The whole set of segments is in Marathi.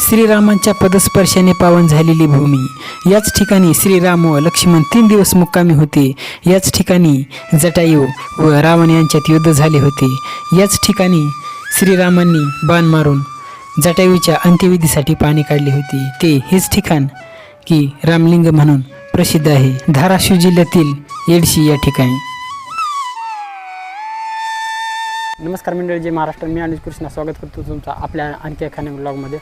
श्रीरामांच्या पदस्पर्शाने पावन झालेली भूमी. याच ठिकाणी श्रीराम व लक्ष्मण तीन दिवस मुक्कामी होते. याच ठिकाणी जटायू व रावण यांच्यात युद्ध झाले होते. याच ठिकाणी श्रीरामांनी बाण मारून जटायूच्या अंत्यविधीसाठी पाणी काढले होते. ते हेच ठिकाण की रामलिंग म्हणून प्रसिद्ध आहे. धाराशिव जिल्ह्यातील येडशी या ठिकाणी. नमस्कार मंडळी जे महाराष्ट्र. मी अनुज कृष्णा. स्वागत करतो तुमचा आपल्या आणखी एखाद्या ब्लॉगमध्ये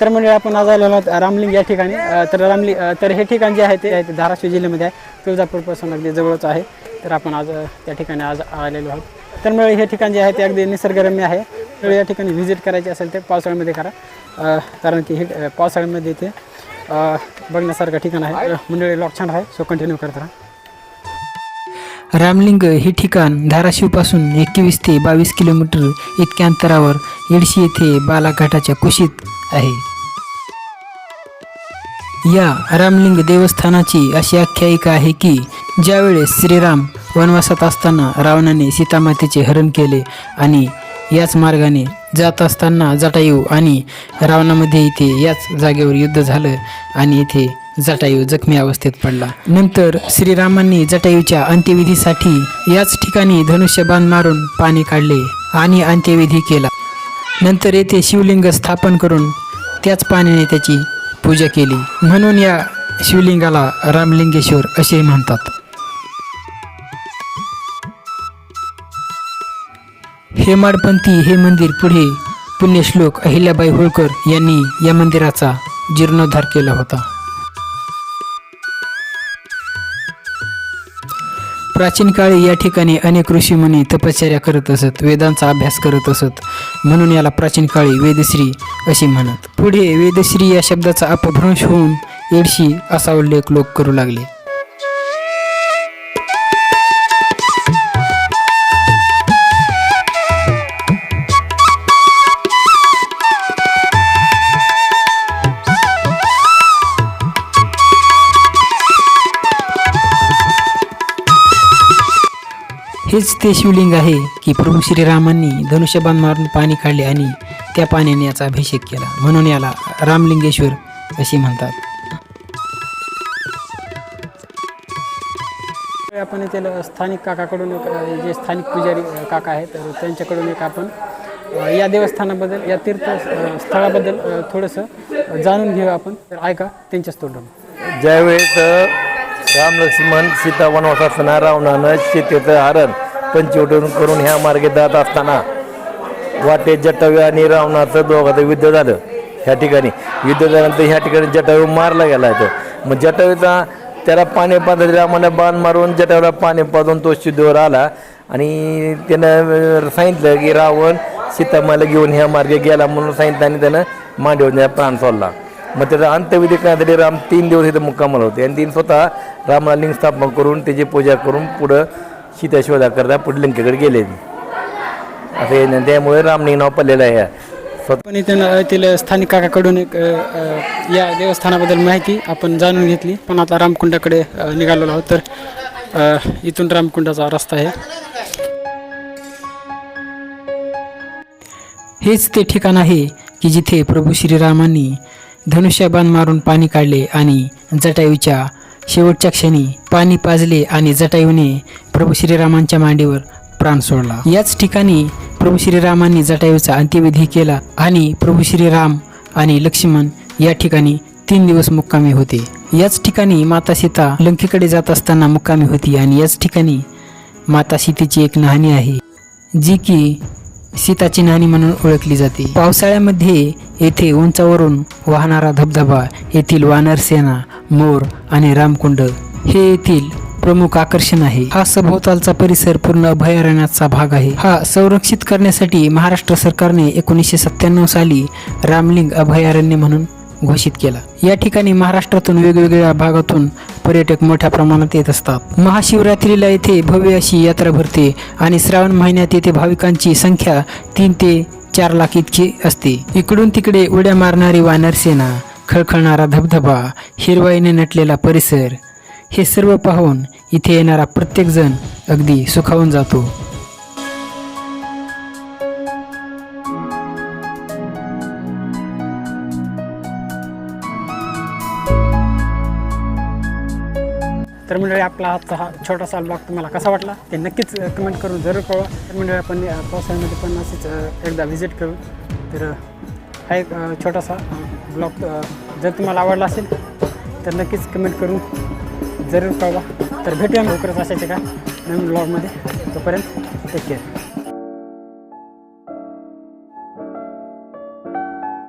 तर मंडळी आपण आज आलेलो आहोत रामलिंग या ठिकाणी. तर रामलिंग तर हे ठिकाण जे आहे ते धाराशिव जिल्ह्यामध्ये आहे. तुळजापूरपासून अगदी जवळच आहे. तर आपण आज त्या ठिकाणी आज आलेलो आहोत. तर मंडळी हे ठिकाण जे आहे ते अगदी निसर्गरम्य आहे. तर या ठिकाणी व्हिजिट करायची असेल ते पावसाळ्यामध्ये करा. कारण की हे पावसाळ्यामध्ये इथे बघण्यासारखं ठिकाण आहे. मंडळी लॉक छान आहे सो कंटिन्यू करत राहा. रामलिंग हे ठिकाण धाराशिवपासून एकवीस ते बावीस किलोमीटर इतक्या अंतरावर येडशी येथे बालाघाटाच्या कुशीत आहे. या रामलिंग देवस्थानाची अशी आख्यायिका आहे की ज्यावेळेस श्रीराम वनवासात असताना रावणाने सीतामातेचे हरण केले आणि याच मार्गाने जात असताना जटायू आणि रावणामध्ये इथे याच जागेवर युद्ध झालं आणि इथे जटायू जखमी अवस्थेत पडला. नंतर श्रीरामांनी जटायूच्या अंत्यविधीसाठी याच ठिकाणी धनुष्यबाण मारून पाणी काढले आणि अंत्यविधी केला. नंतर येथे शिवलिंग स्थापन करून त्याच पाण्याने त्याची पूजा केली. म्हणून या शिवलिंगाला रामलिंगेश्वर असे म्हणतात. हेमाडपंथी हे मंदिर पुढे पुण्यश्लोक अहिल्याबाई होळकर यांनी या मंदिराचा जीर्णोद्धार केला होता. प्राचीन काळी या ठिकाणी अनेक ऋषीमुनी तपश्चर्या करत असत वेदांचा अभ्यास करत असत. म्हणून याला प्राचीन काळी वेदश्री असे म्हणत. पुढे वेदश्री या शब्दाचा अपभ्रंश होऊन येडशी असा उल्लेख लोक करू लागले. हेच ते शिवलिंग आहे की प्रभू श्रीरामांनी धनुष्यबाण मारून पाणी काढले आणि त्या पाण्याने याचा अभिषेक केला. म्हणून याला रामलिंगेश्वर असे म्हणतात. आपण येथील स्थानिक काकाकडून जे स्थानिक पुजारी काका आहेत तर त्यांच्याकडून एक आपण या देवस्थानाबद्दल या तीर्थ स्थळाबद्दल थोडंसं जाणून घेऊ आपण. तर ऐका त्यांच्याच तोंडून ज्यावेळेस राम लक्ष्मण सीता वनवास असताना रावणानं सीतेचं हरण पंचवटून करून ह्या मार्गे जात असताना वाटेत जटव्य आणि रावणाचं दोघांचं युद्ध झालं. ह्या ठिकाणी युद्ध झाल्यानंतर ह्या ठिकाणी जटायू मारला गेला तो मग जटायूचा त्याला पाणी पाजत रामानं बाण मारून जटायूला पाणी पाजून तो शुद्धीवर आला. आणि त्यानं सांगितलं की रावण सीतामाला घेऊन ह्या मार्गे गेला म्हणून सांगितलं आणि त्यानं मांडीवर प्राण सोडला. मग त्याचा अंत्यविधी करण्यासाठी राम तीन दिवस इथं मुक्कामाला होते. आणि तीन स्वतः रामाला लिंग स्थापन करून त्याची पूजा करून पुढं सीता शोधा करता पुढे लंकेकडे गेले. असं हे- त्यामुळे रामलिंग नाव पडलेलं आहे. पण इथे येथील स्थानिक काकाकडून एक अ, अ, या देवस्थानाबद्दल माहिती आपण जाणून घेतली. पण आता रामकुंडाकडे अ, निघालेलो आहोत. तर अ, इथून रामकुंडाचा रस्ता आहे. हेच ते ठिकाण आहे की जिथे प्रभू श्रीरामांनी धनुष्यबाण मारून पाणी काढले आणि जटायूच्या शेवटच्या क्षणी पाणी पाजले आणि जटायूने प्रभू श्रीरामांच्या मांडीवर प्राण सोडला. याच ठिकाणी प्रभू श्रीरामांनी जटायूचा अंत्यविधी केला आणि प्रभू श्रीराम आणि लक्ष्मण या ठिकाणी तीन दिवस मुक्कामी होते. याच ठिकाणी माता सीता लंकेकडे जात असताना मुक्कामी होती आणि याच ठिकाणी माता सीतेची एक नहाणी आहे जी की सीताची नहाणी म्हणून ओळखली जाते. पावसाळ्यामध्ये येथे उंचावरून वाहणारा धबधबा येथील वानरसेना मोर आणि रामकुंड हे येथील प्रमुख आकर्षण आहे. हा सभोवतालचा परिसर पूर्ण अभयारण्याचा भाग आहे. हा संरक्षित करण्यासाठी महाराष्ट्र सरकारने एकोणीसशे सत्त्याण्णव साली रामलिंग अभयारण्य म्हणून घोषित केला. या ठिकाणी महाराष्ट्रातून वेगवेगळ्या भागातून पर्यटक मोठ्या प्रमाणात येत असतात. महाशिवरात्रीला येथे भव्य अशी यात्रा भरते आणि श्रावण महिन्यात येथे भाविकांची संख्या तीन ते चार लाख इतकी असते. इकडून तिकडे उड्या मारणारी वानरसेना खळखळणारा धबधबा हिरवाईने नटलेला परिसर हे सर्व पाहून इथे येणारा प्रत्येकजण अगदी सुखावून जातो. तर मंडळी आपला आजचा हा छोटासा ब्लॉग तुम्हाला कसा वाटला? ते नक्कीच कमेंट करून जरूर कळवा. तर मंडळी आपण पावसाळ्यामध्ये पण असेच एकदा व्हिजिट करू. तर हा एक छोटासा ब्लॉग जर तुम्हाला आवडला असेल तर नक्कीच कमेंट करून जरूर कळवा. तर भेटूया लवकरच असायचे का नवीन ब्लॉगमध्ये तोपर्यंत टेक केअर